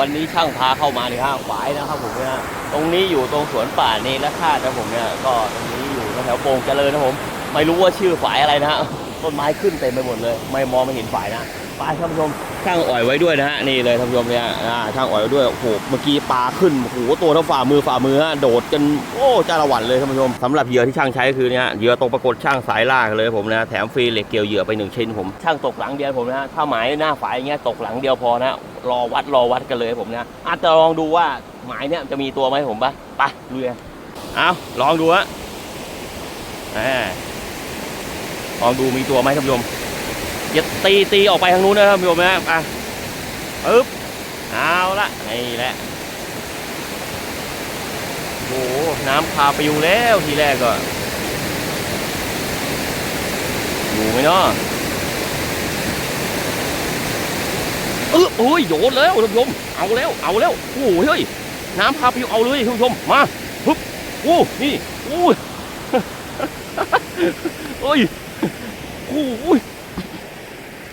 วันนี้ช่างพาเข้ามาเลยฮะฝายนะครับผมเนี่ยตรงนี้อยู่ตรงสวนป่าเนรธาตนะผมเนี่ยก็ตรงนี้อยู่แถวโป่งเจริญนะผม ไม่รู้ว่าชื่อฝายอะไรนะฮะต้นไม้ขึ้นเต็มไปหมดเลย ไม่มองไม่เห็นฝายนะปลาท่านผู้ชมช่างอ่อยไว้ด้วยนะฮะนี่เลยท่านผู้ชมเนี่ยช่างอ่อยไว้ด้วยโอ้โหเมื่อกี้ปลาขึ้นโอ้โหตัวเท่าฝ่ามือฝ่ามือฮะโดดจนโอ้จ้าละวันเลยท่านผู้ชมสำหรับเหยื่อที่ช่างใช้คือเนี่ยเหยื่อตรงปรากฏช่างสายล่าเลยผมนะแถมฟรีเหล็กเกี่ยวเหยื่อไปหนึ่งชิ้นผมช่างตกหลังเดียวผมนะถ้าหมายหน้าฝายอย่างเงี้ยตกหลังเดียวพอนะ รอวัดรอวัดกันเลยผมนะอาจจะลองดูว่าหมายเนี่ยจะมีตัวไหมผมปะไปลุยกันเอาลองดูฮะแหมลองดูมีตัวไหมท่านผู้ชมอย่าตีตีออกไปทางนู้นนะท่านผู้ชมนะไปปึ๊บเอาละนี่แหละโอ้โหน้ำพาปิวแล้วทีแรกก็อยู่ไหมเนาะ เออ โอ้ยโยนแล้วท่านผู้ชมเอาแล้วเอาแล้วโอ้ยเฮ้ยน้ำพาไปเอาเลยท่านผู้ชมมาฮึบโอ้นี่โอ้ยเอ้ยโอ้ย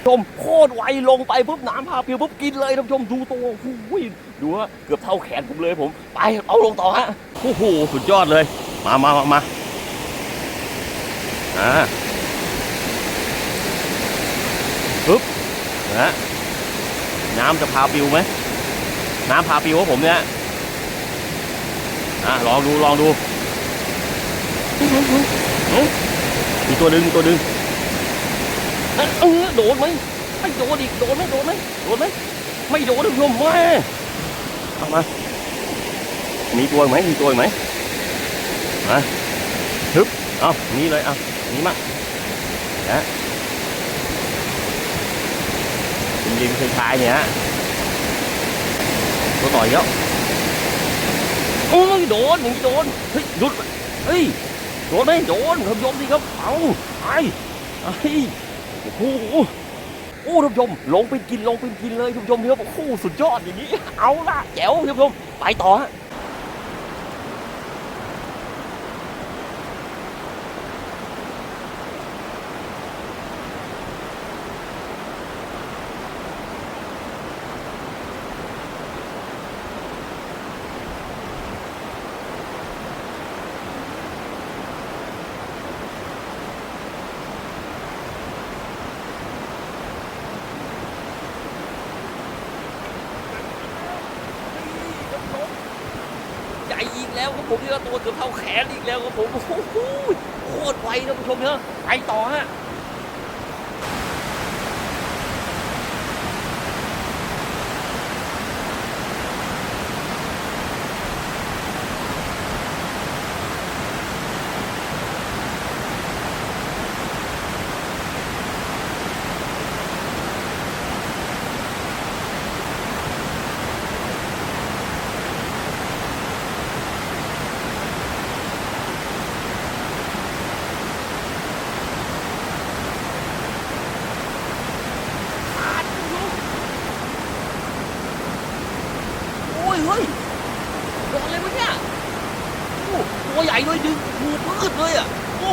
ชมโคตรไวลงไปปุ๊บน้ำพาปิวปุ๊บกินเลยท่านผู้ชมดูตัวโอ้ยดูฮะเกือบเท่าแขนผมเลยผม ไปเอาลงต่อฮะโอ้โหสุดยอดเลย มามามามาอ่าปึ๊บนะ น้ำจะพาปิวไหมน้ำพาปิวของผมเนี่ยอะลองดูลองดูมีตัวดึงตัวดึงเอ้ยเออโดนไหมไม่โดนอีกโดนไหมโดนไหมโดนไหมไม่โดนท่านผู้ชมแม่เอามามีตัวไหมมีตัวไหมมาฮึบเอานี่เลยเอานี่มานะ ริมท้ายเนี่ยตัวต่อยเยอะโอ้ยโดนอย่งโดนเฮ้ยหยุดเฮ้ยโดนไหมโดนท่านผู้ชมสิครับเอาไอ้ไอ้โอ้โหโอ้ท่านผู้ชมลงไปกินลงไปกินเลยท่านผู้ชมครับโอ้โหสุดยอดอย่างนี้ เอาละแจ๋วท่านผู้ชมไปต่อฮะ อีกแล้วครับผมเนี่ยตัวเกือบเท่าแขนอีกแล้วครับผมโอ้โหโคตรไวท่านผู้ชมเนอะไปต่อฮะ ขาดคุณลุงโอ้ยเฮ้ยโดนอะไรวะเนี่ยโอ้ ตัวใหญ่ด้วยดึงหูพืดเลยอะ โอ้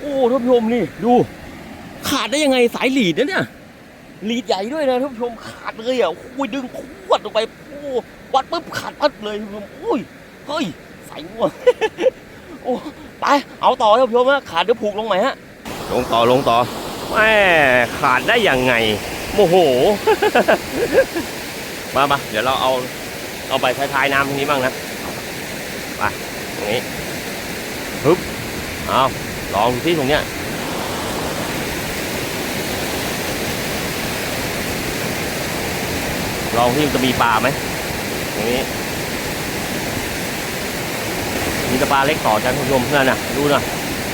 โอ้ท่านผู้ชมนี่ดู ขาดได้ยังไงสายหลีดนะเนี่ยหลีดใหญ่ด้วยนะท่านผู้ชมขาดเลยอะโอ้ยดึงขวดลงไปโอ้วัดปุ๊บขาดปัดเลยท่านผู้ชมโอ้ยเฮ้ยสายงัวโอ้ไปเอาต่อท่านผู้ชมนะขาดเดี๋ยวผูกลงใหม่ฮะลงต่อลงต่อแม่ขาดได้ยังไงโมโห มามาเดี๋ยวเราเอาเอาไปท้ายๆน้ำตรงนี้บ้างนะ ไปต รงนี้ฮึบเอาลองที่ตรงเนี้ยลองที่จะมีปลาไหมตรงนี้มีแต่ปลาเล็กต่อจากคุณผู้ชมนั่นน่ะดูน่ะ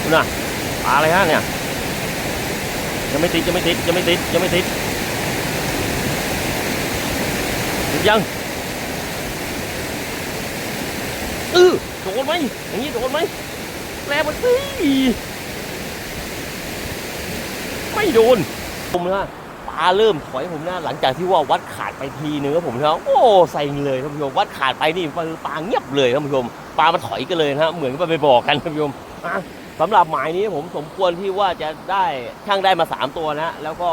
ดูน่ะปลาอะไรฮะเนี่ยยังไม่ติดยังไม่ติดยังไม่ติดยังไม่ติดติดยังเออ โดนไหมอย่างนี้โดนไหมแรงมันสิไม่โดน ผมนะปลาเริ่มถอยผมนะหลังจากที่ว่าวัดขาดไปทีนึงครับผมนะโอ้ใส่เลยท่านผู้ชมวัดขาดไปนี่ปลาเงียบเลยท่านผู้ชมปลามันถอยกันเลยนะฮะเหมือนกับไปบอกกันท่านผู้ชมอะสำหรับหมายนี้ผมสมควรที่ว่าจะได้ช่างได้มา 3 ตัวนะ แล้วก็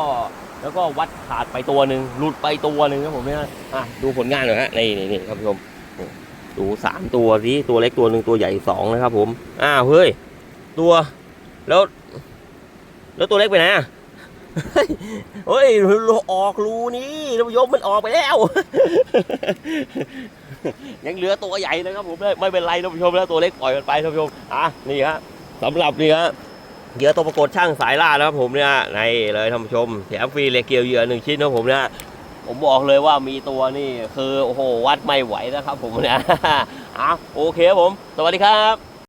แล้วก็วัดขาดไปตัวหนึ่งหลุดไปตัวหนึ่งครับผมเนี่ยอะดูผลงานหน่อยฮะนี่นี่นี่ครับผู้ชม ดูสามตัวสิตัวเล็กตัวหนึ่งตัวใหญ่สองนะครับ ผม อ้าวเฮ้ย ตัวแล้ว แล้วตัวเล็กไปไหนอะเฮ้ยออกรูนี้ท่านผู้ชมมันออกไปแล้ว ยังเหลือตัวใหญ่นะครับผมไม่เป็นไรท่านผู้ชมแล้วตัวเล็กปล่อยมันไปท่านผู้ชมอะนี่ฮะสำหรับนี่ฮะเหยื่อตัวประกฏช่างสายล่านะครับผมเนี่ยในเลยท่านผู้ชมแถมฟรีเลยเกี่ยวเหยื่อหนึ่งชิ้นนะครับผมเนี่ย ผมบอกเลยว่ามีตัวนี่คือโอ้โหวัดไม่ไหวนะครับผมเนี่ยอะโอเคครับผม สวัสดีครับ